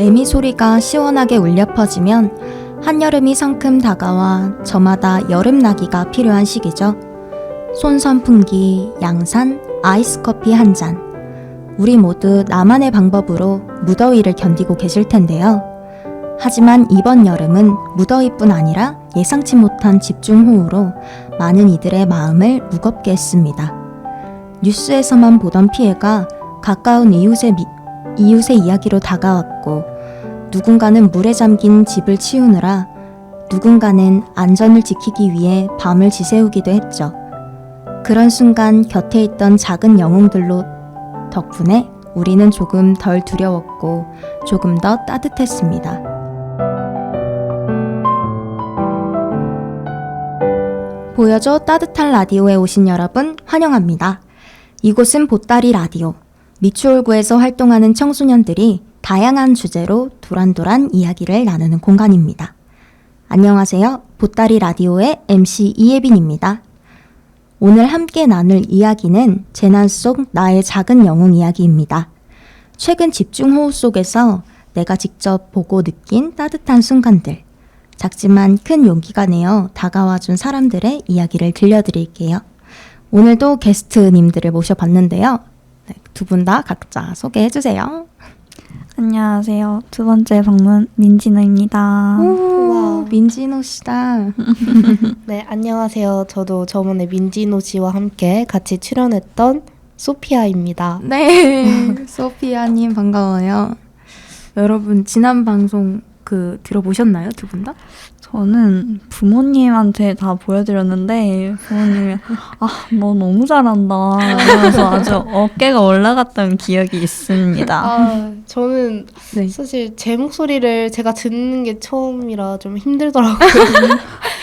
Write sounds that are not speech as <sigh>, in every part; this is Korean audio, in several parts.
매미 소리가 시원하게 울려 퍼지면 한여름이 성큼 다가와 저마다 여름나기가 필요한 시기죠. 손선풍기, 양산, 아이스커피 한 잔. 우리 모두 나만의 방법으로 무더위를 견디고 계실 텐데요. 하지만 이번 여름은 무더위뿐 아니라 예상치 못한 집중호우로 많은 이들의 마음을 무겁게 했습니다. 뉴스에서만 보던 피해가 가까운 이웃의, 미- 이웃의 이야기로 다가왔고, 누군가는 물에 잠긴 집을 치우느라 누군가는 안전을 지키기 위해 밤을 지새우기도 했죠. 그런 순간 곁에 있던 작은 영웅들로 덕분에 우리는 조금 덜 두려웠고 조금 더 따뜻했습니다. 보여줘 따뜻한 라디오에 오신 여러분 환영합니다. 이곳은 보따리 라디오. 미추홀구에서 활동하는 청소년들이 다양한 주제로 도란도란 이야기를 나누는 공간입니다. 안녕하세요. 보따리 라디오의 MC 이예빈입니다. 오늘 함께 나눌 이야기는 재난 속 나의 작은 영웅 이야기입니다. 최근 집중호우 속에서 내가 직접 보고 느낀 따뜻한 순간들, 작지만 큰 용기가 내어 다가와준 사람들의 이야기를 들려드릴게요. 오늘도 게스트님들을 모셔봤는데요. 네, 두분 다 각자 소개해 주세요. 안녕하세요. 두 번째 방문 민진호입니다. 오, 우와. 민진호 씨다. <laughs> <laughs> 네, 안녕하세요. 저도 저번에 민진호 씨와 함께 같이 출연했던 소피아입니다. 네, <laughs> 소피아 님 반가워요. 여러분 지난 방송 그 들어보셨나요, 두 분 다? 저는 부모님한테 다 보여드렸는데 부모님이 아너 너무 잘한다 그래서 아주 어깨가 올라갔던 기억이 있습니다. 아, 저는 네. 사실 제 목소리를 제가 듣는 게 처음이라 좀 힘들더라고요.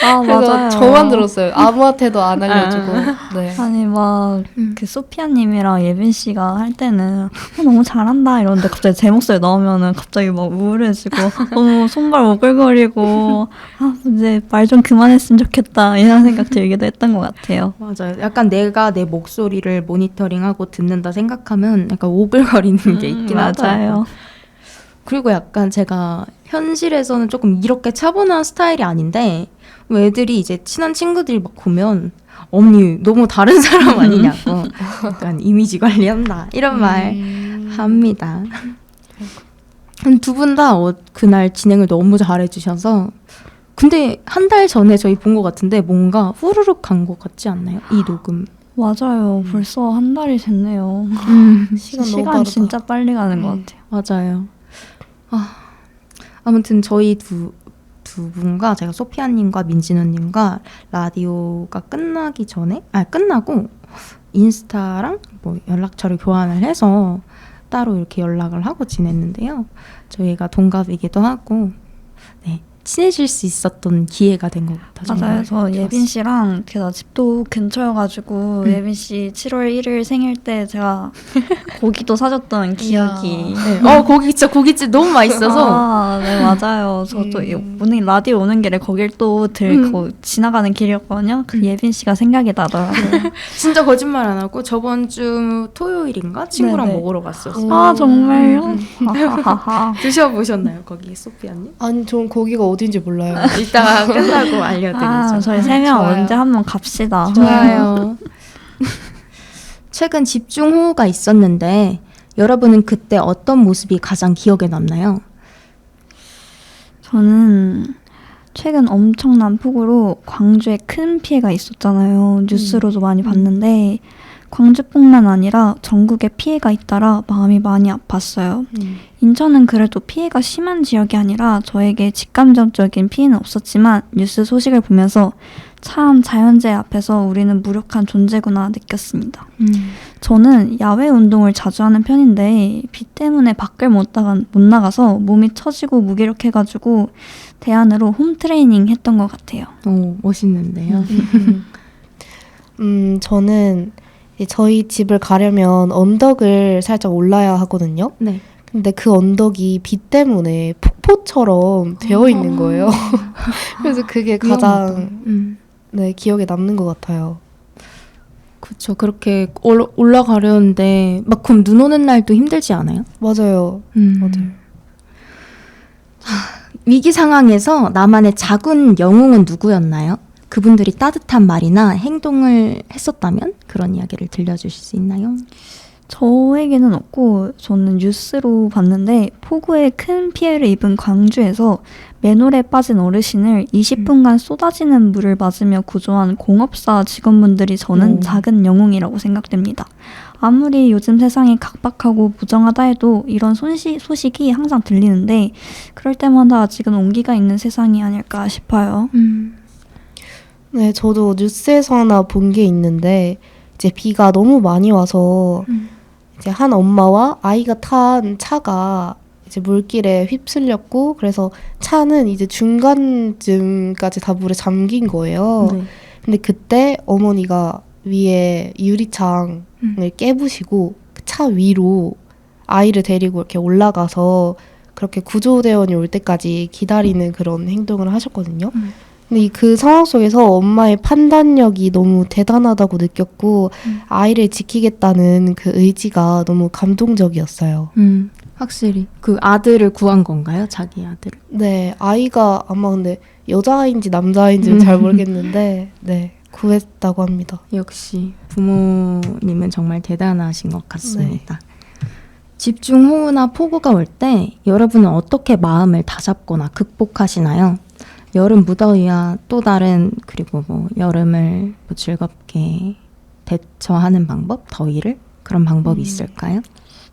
아 그래서 맞아요. 저만 들었어요. 아무한테도 안 알려주고. 네. 아니 막 음. 그 소피아님이랑 예빈 씨가 할 때는 어, 너무 잘한다 이러는데 갑자기 제 목소리 나오면은 갑자기 막 우울해지고 너무 손발 오글거리고 아 이제 말 좀 그만했으면 좋겠다 이런 생각 들기도 했던 것 같아요. 맞아요. 약간 내가 내 목소리를 모니터링하고 듣는다 생각하면 약간 오글거리는 게 있긴. 음, 맞아요. 그리고 약간 제가 현실에서는 조금 이렇게 차분한 스타일이 아닌데 왜 애들이 이제 친한 친구들이 막 보면 언니 너무 다른 사람 아니냐고 약간 이미지 관리한다 이런 말 음. 합니다. 두 분다 어, 그날 진행을 너무 잘해주셔서 근데 한 달 전에 저희 본 것 같은데 뭔가 후루룩 간 것 같지 않나요? 이 녹음. 맞아요. 벌써 한 달이 됐네요. <laughs> <laughs> 시간 너무 시간 빠르다. 진짜 빨리 가는 것 음. 같아요. 맞아요. 아, 아무튼 저희 두, 두 분과 제가 소피아님과 민진호님과 라디오가 끝나기 전에, 아, 끝나고 인스타랑 뭐 연락처를 교환을 해서 따로 이렇게 연락을 하고 지냈는데요. 저희가 동갑이기도 하고, 네, 친해질 수 있었던 기회가 된 것 같아서. 맞아요. 저 예빈 씨랑 제가 집도 근처여가지고 음. 예빈 씨 7월 1일 생일 때 제가 <laughs> 고기도 사줬던 기억이. 네. 어, 고기 진짜 고깃집 너무 맛있어서. 아, 네 맞아요. 저도 이- 음. 오늘 라디오 오는 길에 거길 또 들, 음. 거, 지나가는 길이었거든요. 그 예빈 씨가 생각이 나더라고요. <laughs> 진짜 거짓말 안 하고 저번 주 토요일인가 친구랑 네네. 먹으러 갔었어요. 아 정말요? 음. <laughs> 드셔보셨나요 거기 소피아님? 아니, 전 거기가 어딘지 몰라요. 이따가 <laughs> 끝나고 알려드리죠. 아 저희 세 명. 언제 한번 갑시다. 좋아요. <laughs> 최근 집중호우가 있었는데 여러분은 그때 어떤 모습이 가장 기억에 남나요? 저는 최근 엄청난 폭우로 광주에 큰 피해가 있었잖아요. 뉴스로도 많이 봤는데 광주뿐만 아니라 전국에 피해가 잇따라 마음이 많이 아팠어요. 인천은 그래도 피해가 심한 지역이 아니라 저에게 직감적인 피해는 없었지만 뉴스 소식을 보면서 참 자연재해 앞에서 우리는 무력한 존재구나 느꼈습니다. 저는 야외 운동을 자주 하는 편인데 비 때문에 밖을 못, 나가, 못 나가서 몸이 처지고 무기력해가지고 대안으로 홈 트레이닝 했던 것 같아요. 오 멋있는데요. 음, <laughs> 저는 이제 저희 집을 가려면 언덕을 살짝 올라야 하거든요. 네. 근데 그 언덕이 비 때문에 폭포처럼 되어 있는 거예요. <laughs> 그래서 그게 가장 음. 네, 기억에 남는 것 같아요. 그렇죠. 그렇게 올, 올라가려는데 막 그럼 눈 오는 날도 힘들지 않아요? 맞아요. 음. 맞아요. 위기 상황에서 나만의 작은 영웅은 누구였나요? 그분들이 따뜻한 말이나 행동을 했었다면 그런 이야기를 들려주실 수 있나요? 저에게는 없고 저는 뉴스로 봤는데 폭우에 큰 피해를 입은 광주에서 맨홀에 빠진 어르신을 20분간 쏟아지는 물을 맞으며 구조한 공업사 직원분들이 저는 오. 작은 영웅이라고 생각됩니다. 아무리 요즘 세상이 각박하고 무정하다 해도 이런 손시, 소식이 항상 들리는데 그럴 때마다 아직은 온기가 있는 세상이 아닐까 싶어요. 네, 저도 뉴스에서나 본 게 있는데 이제 비가 너무 많이 와서 음. 이제 한 엄마와 아이가 탄 차가 이제 물길에 휩쓸렸고 그래서 차는 이제 중간쯤까지 다 물에 잠긴 거예요. 네. 근데 그때 어머니가 위에 유리창을 음. 깨부시고 그 차 위로 아이를 데리고 이렇게 올라가서 그렇게 구조대원이 올 때까지 기다리는 그런 행동을 하셨거든요. 음. 근데 이 그 상황 속에서 엄마의 판단력이 너무 대단하다고 느꼈고 음. 아이를 지키겠다는 그 의지가 너무 감동적이었어요. 음, 확실히 그 아들을 구한 건가요? 자기 아들을? 네, 아이가 아마 근데 여자아이인지 남자아이인지는 잘 모르겠는데 네, 구했다고 합니다. 역시 부모님은 정말 대단하신 것 같습니다. 집중 호우나 폭우가 올 때 여러분은 어떻게 마음을 다잡거나 극복하시나요? 여름 무더위와 또 다른 그리고 뭐 여름을 뭐 즐겁게 대처하는 방법, 더위를 그런 방법이 음. 있을까요?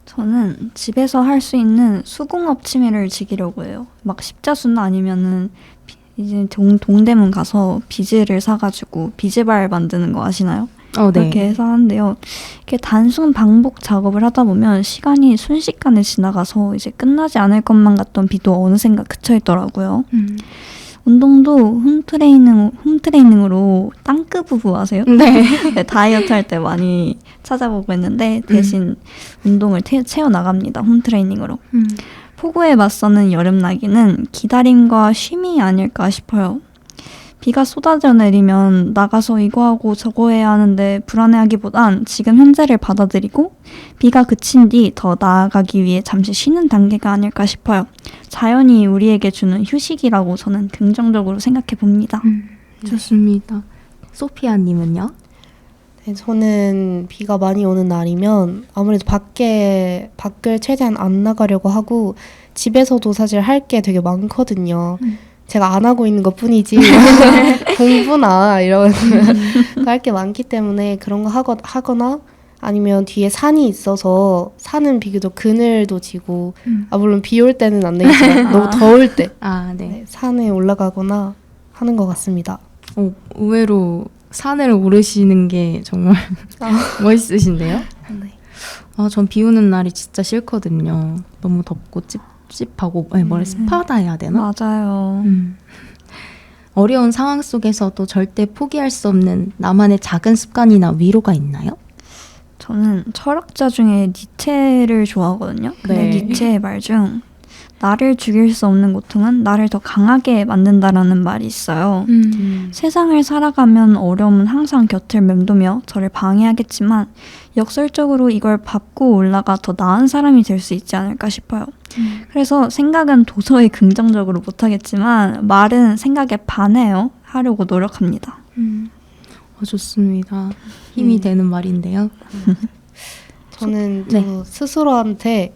저는 집에서 할 수 있는 수공업 취미를 즐기려고 해요. 막 십자수나 아니면은 비- 이제 동, 동대문 가서 비즈를 사가지고 비즈발 만드는 거 아시나요? 어, 네. 그렇게 해서 하는데요. 이렇게 단순 반복 작업을 하다 보면 시간이 순식간에 지나가서 이제 끝나지 않을 것만 같던 비도 어느샌가 그쳐 있더라고요. 음. 운동도 홈트레이닝, 홈트레이닝으로 땅크 부부 아세요? <laughs> 네. 네, 다이어트 할 때 많이 찾아보고 했는데 대신 운동을 태, 채워 나갑니다. 홈트레이닝으로. 음. 폭우에 맞서는 여름나기는 기다림과 쉼이 아닐까 싶어요. 비가 쏟아져 내리면 나가서 이거 하고 저거 해야 하는데 불안해하기보단 지금 현재를 받아들이고 비가 그친 뒤 더 나아가기 위해 잠시 쉬는 단계가 아닐까 싶어요. 자연이 우리에게 주는 휴식이라고 저는 긍정적으로 생각해 봅니다. 음, 좋습니다. 소피아님은요? 네, 저는 비가 많이 오는 날이면 아무래도 밖에 밖을 최대한 안 나가려고 하고 집에서도 사실 할 게 되게 많거든요. 음. 제가 안 하고 있는 것 뿐이지 <laughs> 공부나 이런 할 게 많기 때문에 그런 거 하거, 하거나 아니면 뒤에 산이 있어서 산은 비교적 그늘도 지고 음. 아 물론 비 올 때는 안 되겠지만 <laughs> 너무 더울 때 아, 네. 네, 산에 올라가거나 하는 것 같습니다. 어, 의외로 산을 오르시는 게 정말 아. <laughs> 멋있으신데요? 네. 아, 전 비 오는 날이 진짜 싫거든요. 너무 덥고 찝 찝하고, 아니, 뭐래, 음. 습하다 해야 되나? 맞아요. 음. 어려운 상황 속에서도 절대 포기할 수 없는 나만의 작은 습관이나 위로가 있나요? 저는 철학자 중에 니체를 좋아하거든요. 근데 네. 니체의 말 중 나를 죽일 수 없는 고통은 나를 더 강하게 만든다라는 말이 있어요. 음. 세상을 살아가면 어려움은 항상 곁을 맴도며 저를 방해하겠지만 역설적으로 이걸 밟고 올라가 더 나은 사람이 될 수 있지 않을까 싶어요. 그래서 생각은 도저히 긍정적으로 못하겠지만 말은 생각에 반해요. 하려고 노력합니다. 음. 어, 좋습니다. 힘이 음. 되는 말인데요. 저는 네. 저 스스로한테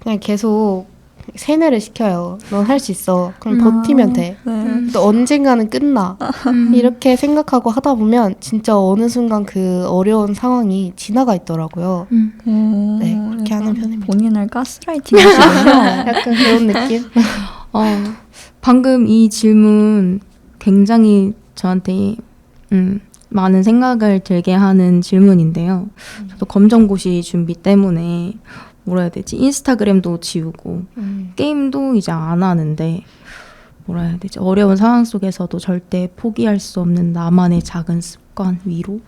그냥 계속 세뇌를 시켜요. 넌 할 수 있어. 그럼 음. 버티면 돼. 네. 또 언젠가는 끝나. 음. 이렇게 생각하고 하다 보면 진짜 어느 순간 그 어려운 상황이 지나가 있더라고요. 음. 오, 네, 그렇게 하는 편입니다. 본인을 가스라이팅 하시군요. <laughs> 약간 그런 느낌? <laughs> 어, 방금 이 질문 굉장히 저한테 음, 많은 생각을 들게 하는 질문인데요. 저도 검정고시 준비 때문에 뭐라 해야 되지? 인스타그램도 지우고 음. 게임도 이제 안 하는데 뭐라 해야 되지? 어려운 상황 속에서도 절대 포기할 수 없는 나만의 작은 습관 위로.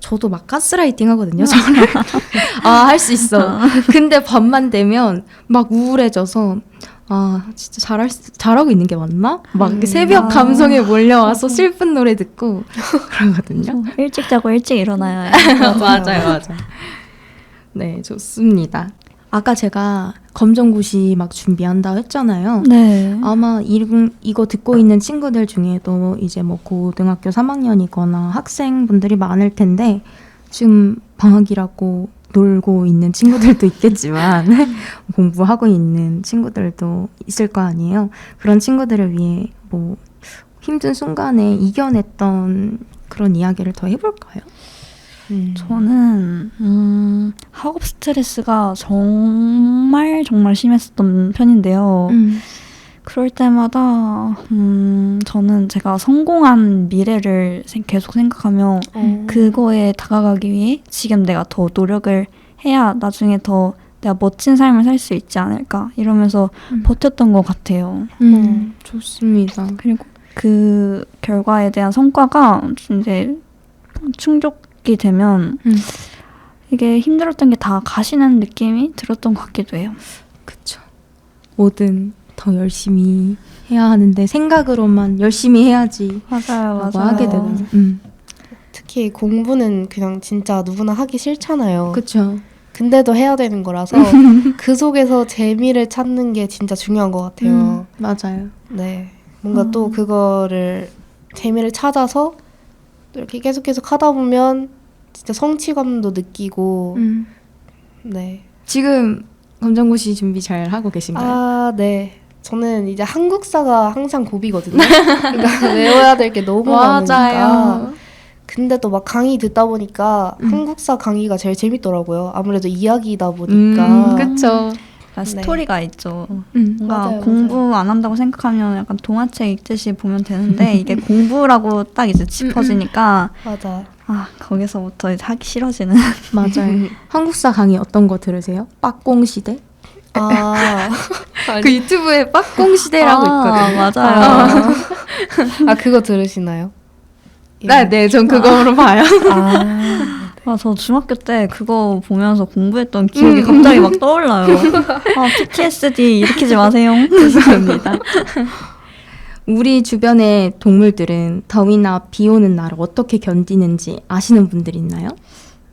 저도 막 가스라이팅 하거든요. 저를 아할 수 있어. 근데 밤만 되면 막 우울해져서 아 진짜 잘할 수, 잘하고 있는 게 맞나? 막 음. 새벽 아. 감성에 몰려와서 슬픈 노래 듣고 그러거든요. 어, 일찍 자고 일찍 일어나야. <laughs> 맞아요, 맞아요. 네, 좋습니다. 아까 제가 검정고시 막 준비한다 했잖아요. 네. 아마 이, 이거 듣고 있는 친구들 중에도 이제 뭐 고등학교 3학년이거나 학생분들이 많을 텐데 지금 방학이라고 놀고 있는 친구들도 있겠지만 <laughs> 공부하고 있는 친구들도 있을 거 아니에요. 그런 친구들을 위해 뭐 힘든 순간에 이겨냈던 그런 이야기를 더 해볼까요? 음. 저는 음, 학업 스트레스가 정말 정말 심했었던 편인데요. 음. 그럴 때마다 음, 저는 제가 성공한 미래를 생- 계속 생각하며 어. 그거에 다가가기 위해 지금 내가 더 노력을 해야 나중에 더 내가 멋진 삶을 살 수 있지 않을까 이러면서 음. 버텼던 것 같아요. 음, 좋습니다. 그리고 그 결과에 대한 성과가 이제 충족 이 되면 음. 이게 힘들었던 게 다 가시는 느낌이 들었던 것 같기도 해요. 그쵸. 뭐든 더 열심히 해야 하는데 생각으로만 열심히 해야지 맞아요, 라고 하게 되는. 음. 특히 공부는 그냥 진짜 누구나 하기 싫잖아요. 그쵸. 근데도 해야 되는 거라서 <laughs> 그 속에서 재미를 찾는 게 진짜 중요한 것 같아요. 음, 맞아요. 네. 뭔가 음. 또 그거를 재미를 찾아서 또 이렇게 계속 계속 하다 보면 진짜 성취감도 느끼고 음. 네. 지금 검정고시 준비 잘 하고 계신가요? 아, 네. 저는 이제 한국사가 항상 고비거든요. 그러니까 <laughs> 외워야 될 게 너무 많으니까. 근데 또 막 강의 듣다 보니까 음. 한국사 강의가 제일 재밌더라고요. 아무래도 이야기다 보니까. 음. 약 간 스토리가 있죠. 음. 뭔가 맞아요, 공부 안 한다고 생각하면 약간 동화책 읽듯이 보면 되는데 이게 <laughs> 공부라고 딱 이제 짚어지니까 맞아. 아 거기서부터 이제 하기 싫어지는 <laughs> 맞아요. <laughs> 한국사 강의 어떤 거 들으세요? 빡공 시대? 아, 그 유튜브에 빡공 시대라고 있거든요. 맞아요. 아 그거 들으시나요? 네, 네, 전 그거로 봐요. 아, 아, 저 중학교 때 그거 보면서 공부했던 기억이 갑자기 막 <laughs> 떠올라요. 아, PTSD 일으키지 마세요. <laughs> 죄송합니다. 우리 주변의 동물들은 더위나 비 오는 날을 어떻게 견디는지 아시는 분들 있나요?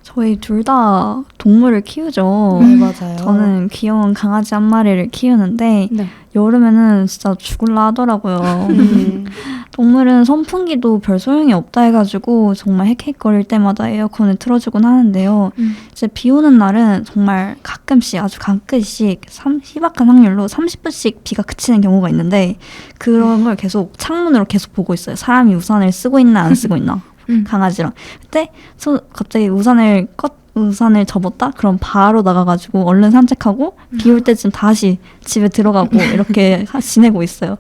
저희 둘 다 동물을 키우죠. 네 맞아요. 저는 귀여운 강아지 한 마리를 키우는데 네. 여름에는 진짜 죽을라 하더라고요. 음, <laughs> 동물은 선풍기도 별 소용이 없다 해가지고 정말 헥헥거릴 때마다 에어컨을 틀어주곤 하는데요. 음. 이제 비 오는 날은 정말 가끔씩 아주 가끔씩 삼- 희박한 확률로 30분씩 비가 그치는 경우가 있는데 그런 걸 계속 창문으로 계속 보고 있어요. 사람이 우산을 쓰고 있나 안 쓰고 있나 <laughs> 음. 강아지랑. 그때 소, 갑자기 우산을 껐 우산을 접었다? 그럼 바로 나가가지고 얼른 산책하고 비올 때쯤 다시 집에 들어가고 <laughs> 이렇게 하- 지내고 있어요.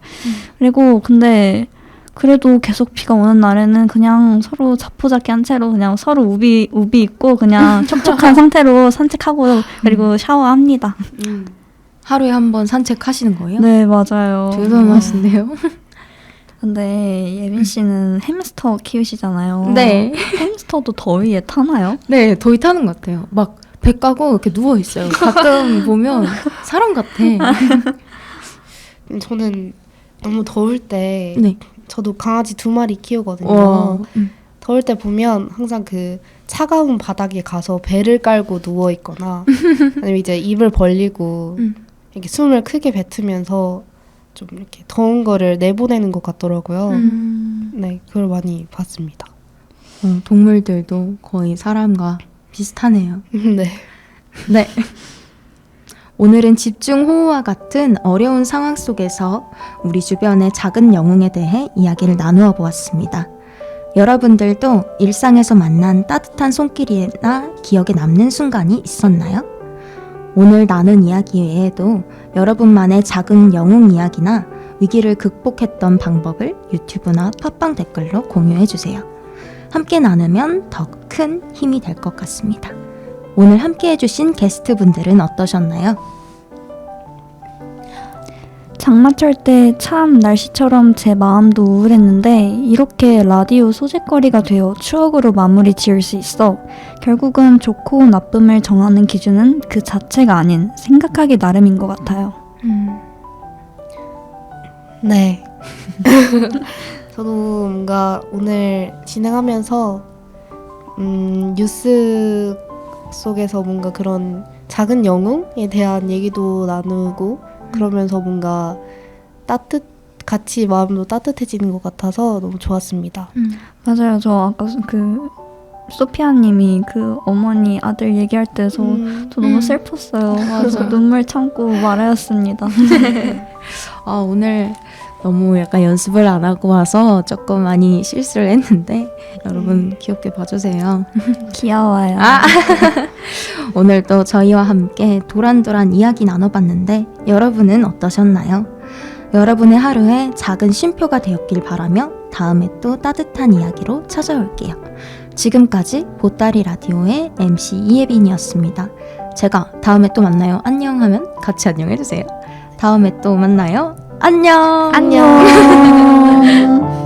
그리고 근데 그래도 계속 비가 오는 날에는 그냥 서로 자포자기 한 채로 그냥 서로 우비 우비 입고 그냥 <laughs> 촉촉한 상태로 산책하고 그리고 샤워합니다. 음. 하루에 한 번 산책하시는 거예요? 네 맞아요. 대단하신데요. 근데 예빈 씨는 햄스터 키우시잖아요. 네. 햄스터도 더위에 타나요? 네, 더위 타는 것 같아요. 막 배 까고 이렇게 누워 있어요. 가끔 <laughs> 보면 사람 같아. 음, <laughs> 저는 너무 더울 때 네. 저도 강아지 두 마리 키우거든요. 와. 음. 더울 때 보면 항상 그 차가운 바닥에 가서 배를 깔고 누워 있거나 <laughs> 아니면 이제 입을 벌리고 음. 이렇게 숨을 크게 뱉으면서 좀 이렇게 더운 거를 내보내는 것 같더라고요. 음. 네, 그걸 많이 봤습니다. 어, 동물들도 거의 사람과 비슷하네요. <laughs> 네. 네. 오늘은 집중 호우와 같은 어려운 상황 속에서 우리 주변의 작은 영웅에 대해 이야기를 나누어 보았습니다. 여러분들도 일상에서 만난 따뜻한 손길이나 기억에 남는 순간이 있었나요? 오늘 나눈 이야기 외에도 여러분만의 작은 영웅 이야기나 위기를 극복했던 방법을 유튜브나 팟빵 댓글로 공유해 주세요. 함께 나누면 더 큰 힘이 될 것 같습니다. 오늘 함께 해주신 게스트분들은 어떠셨나요? 장마철 때 참 날씨처럼 제 마음도 우울했는데 이렇게 라디오 소재거리가 되어 추억으로 마무리 지을 수 있어 결국은 좋고 나쁨을 정하는 기준은 그 자체가 아닌 생각하기 나름인 것 같아요. 네. <laughs> 저도 뭔가 오늘 진행하면서 음, 뉴스 속에서 뭔가 그런 작은 영웅에 대한 얘기도 나누고 그러면서 뭔가 따뜻 같이 마음도 따뜻해지는 것 같아서 너무 좋았습니다. 맞아요. 저 아까 그 소피아님이 그 어머니 아들 얘기할 때저 음, 저 너무 음. 슬펐어요. 맞아. 그래서 눈물 참고 말하였습니다. <laughs> 아, 오늘 너무 약간 연습을 안 하고 와서 조금 많이 실수를 했는데 여러분 귀엽게 봐주세요. <laughs> 귀여워요. 아. <laughs> 오늘도 저희와 함께 도란도란 이야기 나눠봤는데 여러분은 어떠셨나요? 여러분의 하루에 작은 쉼표가 되었길 바라며 다음에 또 따뜻한 이야기로 찾아올게요. 지금까지 보따리 라디오의 MC 이예빈이었습니다. 제가 다음에 또 만나요. 안녕 하면 같이 안녕해주세요. 다음에 또 만나요. 안녕! 안녕. <laughs>